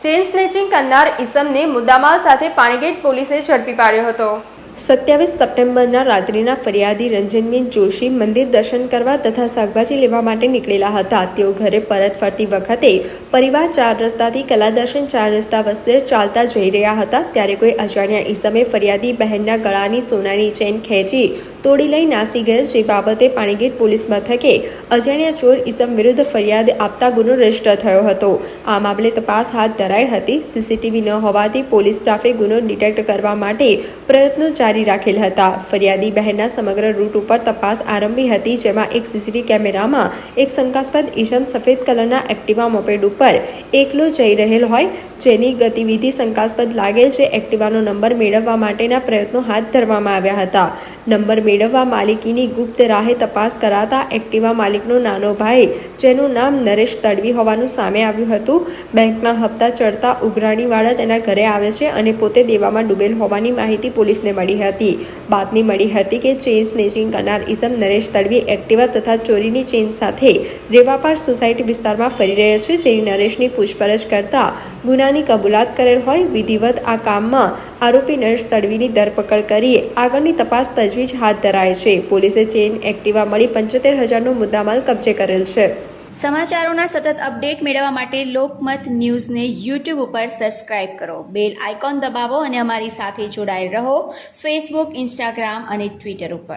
Chain snatching કરનાર ઈસમને મુદ્દામાલ સાથે પાણીગેટ પોલીસે ઝડપી પાડ્યો હતો. સત્યાવીસ સપ્ટેમ્બરના રાત્રિના ફરિયાદી રંજનબેન જોશી મંદિર દર્શન કરવા તથા શાકભાજી લેવા માટે નીકળેલા હતા. તેઓ ઘરે પરત ફરતી વખતે પરિવાર ચાર રસ્તાથી કલા દર્શન ચાર રસ્તા વસ્તે ચાલતા જઈ રહ્યા હતા. ત્યારે કોઈ અજાણ્યા ઈસમે ફરિયાદી બહેનના ગળાની સોનાની ચેન ખેંચી તોડી લઈ નાસી ગયેલ જે બાબતે પાણીગેટ પોલીસ મથકે અજાણ્યા ચોર ઈસમ વિરુદ્ધ ફરિયાદ આપતા ગુનો રજિસ્ટર થયો હતો. આ મામલે તપાસ હાથ ધરાઈ હતી. સીસીટીવી ન હોવાથી પોલીસ સ્ટાફે ગુનો ડિટેક્ટ કરવા માટે પ્રયત્નો જારી રાખેલ હતા. ફરિયાદી બહેનના સમગ્ર રૂટ ઉપર તપાસ આરંભી હતી, જેમાં એક સીસીટીવી કેમેરામાં એક શંકાસ્પદ ઈશમ સફેદ કલરના એક્ટિવા મોપેડ ઉપર એકલો જઈ રહેલ હોય, જેની ગતિવિધિ શંકાસ્પદ લાગેલ છે. એક્ટિવાનો નંબર મેળવવા માટેના પ્રયત્નો હાથ ધરવામાં આવ્યા હતા. નંબર મેળવવા માલિકીની ગુપ્ત રાહે તપાસ કરાતા એક્ટિવા માલિકનો નાનો ભાઈ, જેનું નામ નરેશ તડવી હોવાનું સામે આવ્યું હતું, બેંકના હપ્તા ચડતા ઉઘરાણીવાળા તેના ઘરે આવે છે અને પોતે દેવામાં ડૂબેલ હોવાની માહિતી પોલીસને મળી હતી. બાતમી મળી હતી કે ચેઇન સ્નેચિંગ કરનાર ઇસમ નરેશ તડવી એક્ટિવા તથા ચોરીની ચેઇન સાથે રેવાપાર સોસાયટી વિસ્તારમાં ફરી રહ્યા છે, જેની નરેશની પૂછપરછ કરતા ગુનાની કબૂલાત કરેલ હોય, વિધિવત આ કામમાં આરોપી નરેશ તડવીની ધરપકડ કરી આગળની તપાસ તજવીજ હાથ ધરાય છે. પોલીસે ચેઇન, એક્ટિવા મળી પંચોતેર હજારનો મુદ્દામાલ કબજે કરેલ છે. સમાચારોના સતત અપડેટ મેળવવા માટે લોકમત ન્યૂઝને યુટ્યુબ ઉપર સબસ્ક્રાઇબ કરો. બેલ આઇકોન દબાવો અને અમારી સાથે જોડાયેલ રહો ફેસબુક, ઇન્સ્ટાગ્રામ અને ટ્વિટર ઉપર.